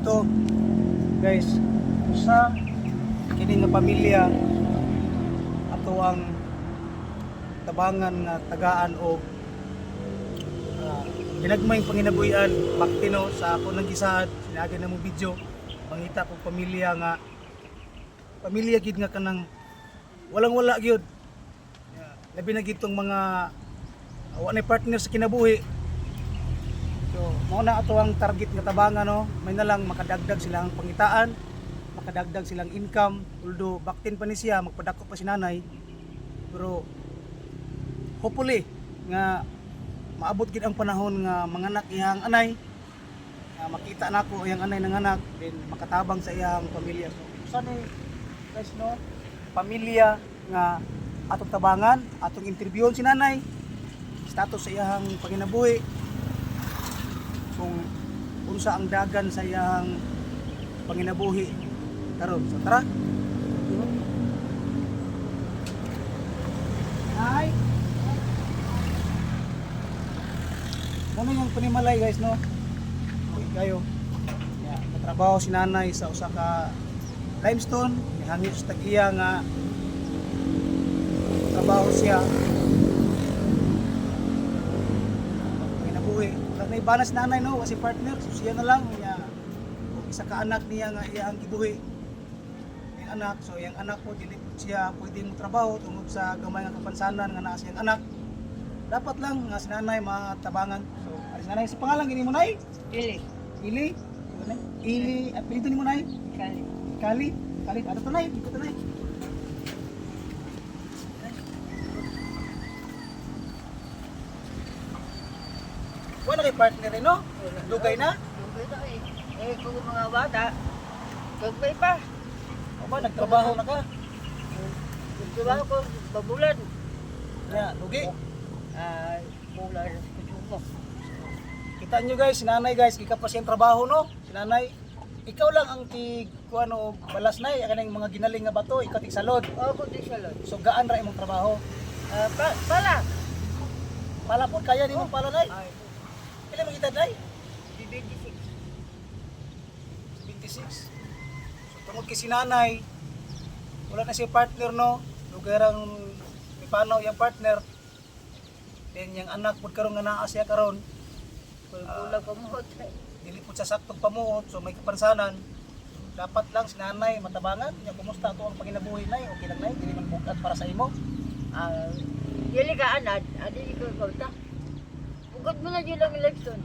dito. Guys sa kini nga pamilya ato ang tabangan nga tagaan o uh, pinagmayng panginabuhian baktino sa ako nang gisahad sinaga na mo video. Mangita ko pamilya nga pamilya gid nga kanang walang wala gyud. Labi na gitong mga uh, na partner sa kinabuhi so mao na ato ang target nga tabangan no? May na lang makadagdag silang pangitaan makadagdag silang income. Although baktin pa ni siya magpadako pa si nanay. Pero hopefully nga maabot gid ang panahon nga manganak iyang anay. Nga makita nako iyang anay ng anak then makatabang sa iyang pamilya. So sana guys no? Pamilya nga atong tabangan atong interviewon si nanay status sa iyang panginabuhi kung unsa ang dagan sa iyang panginabuhi karon so tara Hi. Ano yung panimalay guys no? Okay, kayo. Yeah, si nanay sa usa ka limestone, hangyo sa tagiya nga trabaho siya. Na ibanas nanay no, kasi partner, so siya na lang niya. Isa ka anak niya nga iyang gibuhi. Yung anak, so yung anak po dili siya pwede mo trabaho tungod sa gamay nga kapansanan nga naa siyang anak. Dapat lang nga si nanay matabangan. So, ari nanay sa pangalan gini mo nay? Ili. Ano nay? Ili, apelyido ni mo nay? Kali. Kali. Kali, ano to nay? Dito to nay. Partner eh, no? Lugay na? Lugay na eh. Eh, kung mga bata, gagmay pa. O ba, nagtrabaho na ka? Nagtrabaho ko, babulan. Ya, lugi. Ay, mula sa kutubo. Kita nyo guys, si nanay guys, ika pa siyang trabaho no? Si nanay, ikaw lang ang tig, ano, balas na eh, kanang mga ginaling nga bato, ikaw tig salod. O, kundi siya lang. So gaan ra imong trabaho. Ah, pa, pala. Pala po, kaya ni mong pala nay. Ilan mo kita nay? 26. 26. So tungod kay si nanay, wala na siya partner no, lugar ang ipanaw yung partner. Then yung anak pud karon nga naa siya karon, Kulang pa mo. dili pud sa saktong pamuot, so may kapansanan. Dapat lang si nanay matabangan, nya kumusta to ang panginabuhi nay? Okay lang nay, dili man bugat para sa imo. Ah, dili ka anad, adi ko kauta. Ugod mo na dyan lang yung limestone.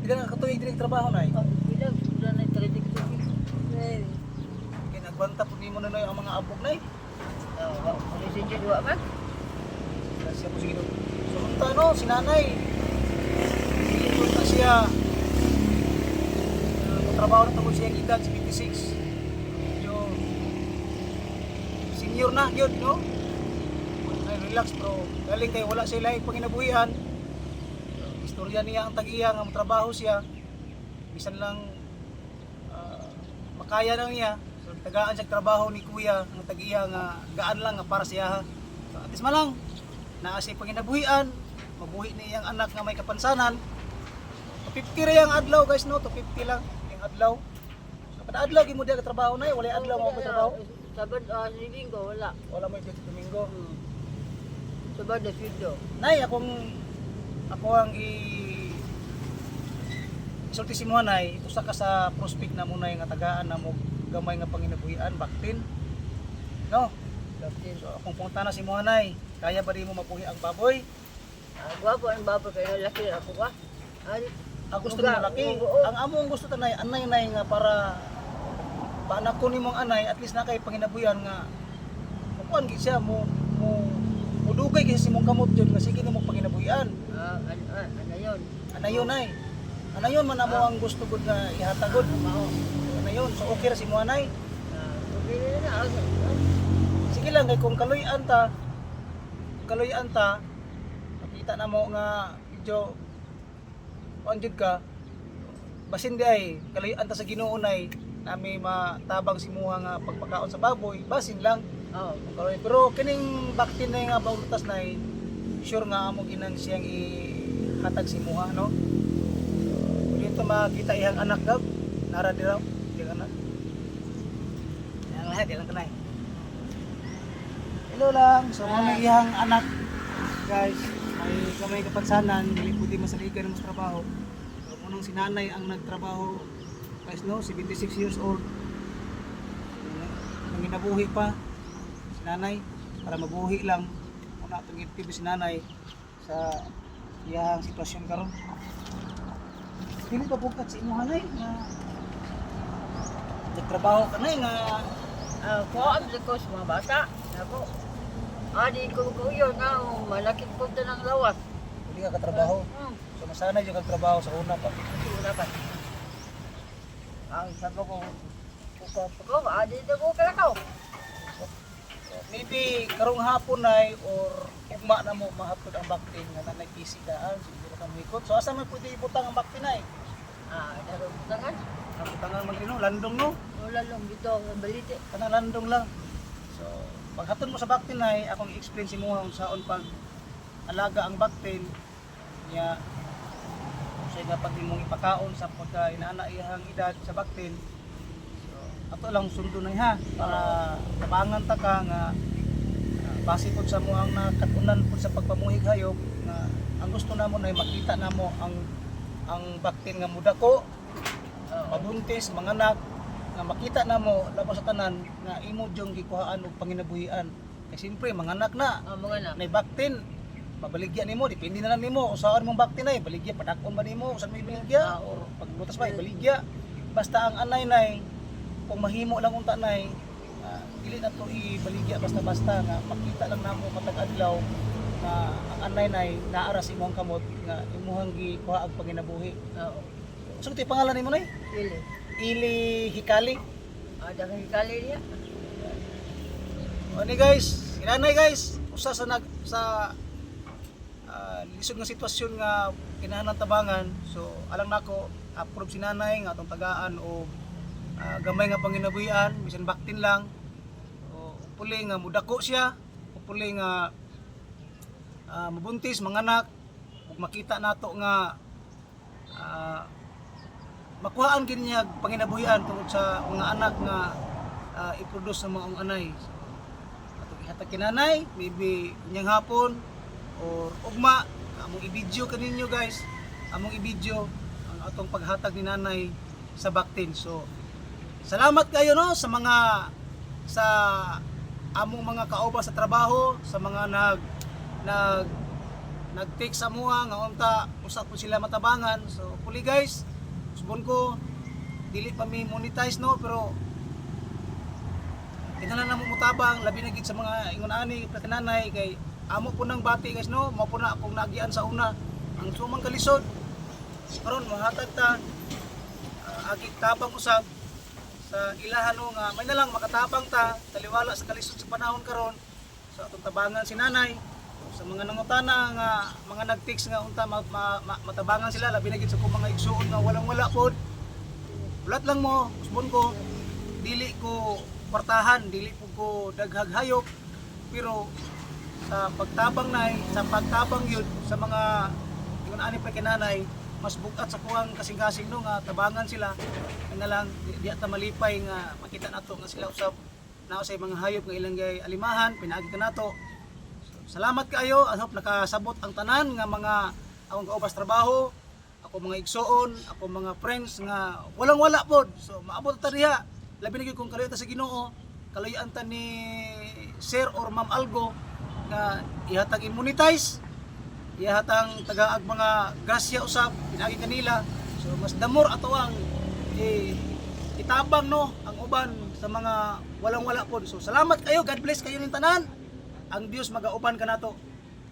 Dili na katuig dili trabaho nay. Oh, bilang, wala na yung trading ko. Eh, Kay nagbanta pud nimo na nay ang mga abog nay. oh, ano si Jun, wa man? Siya po sige. So unta no, si nanay. Dili na siya. Uh, trabaho na tungkol siya ang edad, 56. Yung senior na yun, no? Relax bro. Galing kay wala sila yung panginabuhian. Istorya niya ang tag-iya nga trabaho siya. Bisan lang ah, makaya na niya. So tagaan siya trabaho ni kuya ang tag-iya nga gaan lang nga para siya. So at least malang naa siya panginabuhian, mabuhi ni iyang anak nga may kapansanan. To 50 ra yung adlaw guys no, to 50 lang yung adlaw. So kada adlaw gimo diya ka trabaho na wala adlaw mo ka trabaho. Sabad, ah, si Linggo, wala. Wala mo Domingo. Hmm. Sabad na sweldo. Nay, akong ako ang i isulti si mo nay, usa ka sa prospect na muna nga tagaan na mo gamay nga panginabuhian baktin. No? Kaptin. So akong punta na si mo nay, kaya ba di mo mapuhi ang baboy? Ah, gwapo ang baba kayo, laki ako ka. Ay, Ang gusto Uga, mo laki. Ang among gusto tanay anay nay nga para paanak ko nimong anay at least na kay panginabuhian nga kuan gid siya mo mo mudugay kasi si mong kamot jud nga sige nimo panginabuhian. ah, ano, ah, ano yun? Anayon ay. Anayon man amo ang gusto gud nga ihatagod. Mao. Anayon, so okay ra si mo anay. Ah, okay na na. ah, ah. Sige lang kay kung kaluy-an ta, kaluy-an ta, makita na mo nga medyo kuan jud ka. Basin di ay kaluy-an ta sa Ginoo nay nami matabang si muha nga pagpakaon sa baboy, basin lang. Kaluy pero kining baktin na nga baulutas nay sure nga amo ginang siyang ihatag si muha no. So, dito makita ihang anak gab nara di raw. Di ka na. Yan lahat, di lang ka na eh. Hello lang, so mga iyang anak, guys, may kamay kapansanan, dili po di masaligan mas trabaho. So, munang si nanay ang nagtrabaho, guys no, 76 years old. Nang inabuhi pa, si nanay, para mabuhi lang, muna itong TV si nanay sa iyang sitwasyon karon. Dili pa bukat sa imo hanay nga nagtrabaho ka na nga Ah, ko ang ko sa mga bata. Ako. Adi ko ko yun na malaking punta ng lawas. dili ka katrabaho. Hmm. So masanay yung kagtrabaho sa una pa. Wala pa. Ang sabi ko, ko ko, adi na ko kalakaw. Maybe karong hapon ay or ugma na mo mahapon ang baktin nga nanay PC daan siguro ka mikot. So asa man pwede ibutang ang baktin ay? Ah, daro tangan. Ang butangan man rin no, landong no. Wala lang dito ang balite. Kanang landong lang. So paghaton mo sa baktin ay akong explain si mo saon pag alaga ang baktin niya sa nga pag imong ipakaon sa pagka inaana iyang edad sa baktin ato lang sundo na ha para tabangan ta ka nga ah, base pod sa mo ang nakatunan pod sa pagpamuhig hayop nga ang gusto namo na makita namo ang ang baktin nga mudako mabuntis manganak nga makita namo labas sa tanan nga imo jong gikuhaan og panginabuhian. Kay siyempre manganak na Ah, mga na. nay baktin mabaligya nimo depende na lang nimo kung saan mong baktin ay baligya padakon ba nimo kung saan may baligya Ah, or pagbutas ba baligya. Basta ang anay nay kung mahimo lang unta nay uh, dili na to ibaligya basta-basta nga makita lang namo matag adlaw nga ang anay nay naara sa imong kamot nga imuhang gikuha ang panginabuhi Oo. so ti pangalan nimo nay Dili. Ili Hikali Ah, dahil kali niya. O ni guys, inanay guys, usa sa nag sa ah, lisod nga sitwasyon nga kinahanglan tabangan. So alang nako approve si nanay nga atong tagaan o ah, gamay nga panginabuhian, bisan baktin lang. O puli nga mudako siya, o puli nga ah, mabuntis manganak ug makita nato nga ah, makuhaan gid niya panginabuhian tungod sa mga anak nga ah, i-produce sa mga anay. So, atong ihatag kinanay, maybe nyang hapon or ugma among i-video kaninyo guys. Among i-video ang atong paghatag ni nanay sa baktin. So salamat kayo no sa mga sa among mga kauba sa trabaho, sa mga nag nag nag-take sa mua nga unta usa po sila matabangan. So puli guys, subon ko dili pa mi monetize no pero Kinahanglan na mo mutabang labi na gid sa mga ingon ani kakananay kay amo po nang bati guys no mao po na akong nagian sa una ang sumang kalisod karon mahatag ta uh, agi tabang usab sa ilahan no nga may na lang makatabang ta taliwala sa kalisod sa panahon karon. Sa atong tabangan si nanay sa mga nangutana nga mga nag-text nga unta ma, ma- ma- matabangan sila labi na gid sa kung mga igsuon nga walang wala pod. Ulat lang mo usbon ko dili ko kwartahan dili po ko daghag hayop pero sa pagtabang nay sa pagtabang yun sa mga yun ani pa kinanay mas bukat sa kuwang kasing-kasing no nga tabangan sila. Na lang di, di ata malipay nga makita nato nga sila usab na sa mga hayop nga ilang gay alimahan pinaagi nato. So, salamat kayo I hope nakasabot ang tanan nga mga akong kaubas trabaho ako mga igsoon ako mga friends nga walang wala pod. So maabot ta diha. Labi na kung kalita sa Ginoo. Kalayaan ta ni Sir or Ma'am Algo nga ihatag immunize ihatang tagaag mga grasya usab pinagi kanila. So mas damor ato ang eh, itabang no ang uban sa mga walang wala pod so salamat kayo. God bless kayo ning tanan. Ang Dios magauban kanato